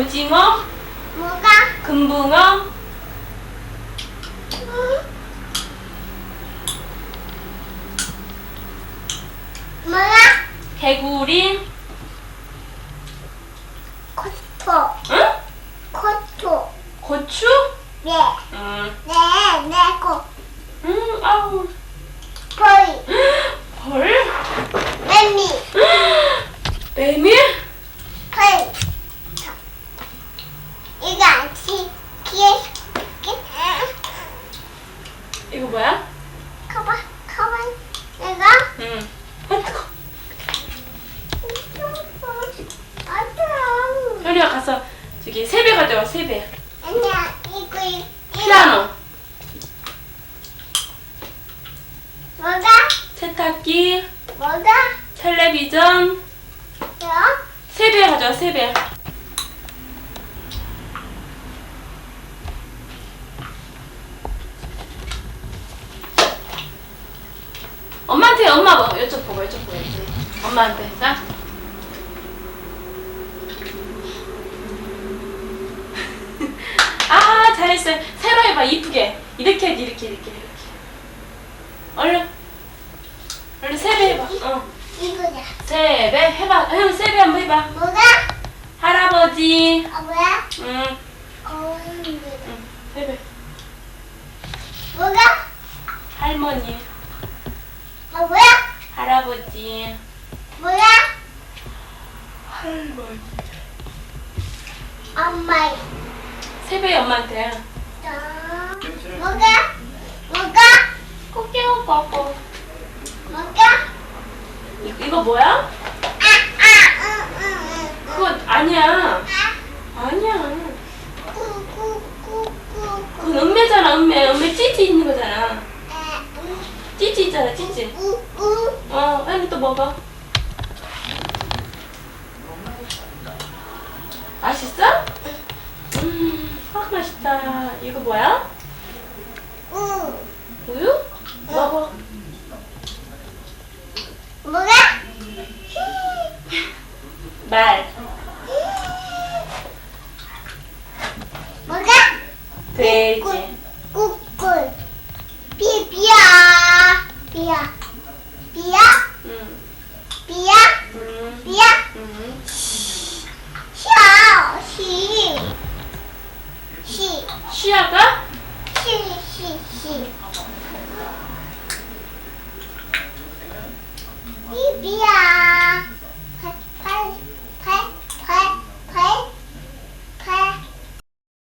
오징어, 뭐가? 금붕어, 뭐가? 개구리, 코토. 응? 코토. 고추, 네. 응, 네, 네, 코. 응, 아우, 보이. 벌, 매미. 메밀, 보이. 이거 안 치. 키에. 키. 이거 뭐야? 커봐. 커봐. 내가. 응, 아 뜨거. 현이가 가서 저기 세배 가져와 세배. 아니야. 이거 이거. 피아노, 뭐가? 세탁기, 뭐가? 텔레비전, 저? 세배 가져와 세배. 엄마한테 엄마 뭐 여쭤보고 여쭤보고 엄마한테 자. 아 잘했어요. 새로 해봐 이쁘게 이렇게 해야지 이렇게 이렇게 이렇게. 얼른 얼른 세배 해봐. 어 이거야. 세배 해봐. 형 세배 한번 해봐. 뭐가? 할아버지. 아 뭐야? 응. 어, 응. 세배. 뭐가? 할머니. 아 뭐야? 할아버지. 뭐야? 할머니. 엄마. 세배 엄마한테. 자, 뭐가? 뭐가? 꼭 깨워 뽀뽀. 뭐가? 이거, 이거 뭐야? 아, 아, 응, 응, 응. 그거 아니야. 아, 아니야. 그건 은매잖아 은매. 은매 찌찌 있는 거잖아. 찌찌 있잖아 찌찌. 어, 현이 또 먹어. 맛있어? 음, 확 맛있다. 이거 뭐야? 우. 우유? 먹어. 뭐가? 말. 뭐가? 돼지. 꾸꿀. 비, 비야. 비야. 비야? 信。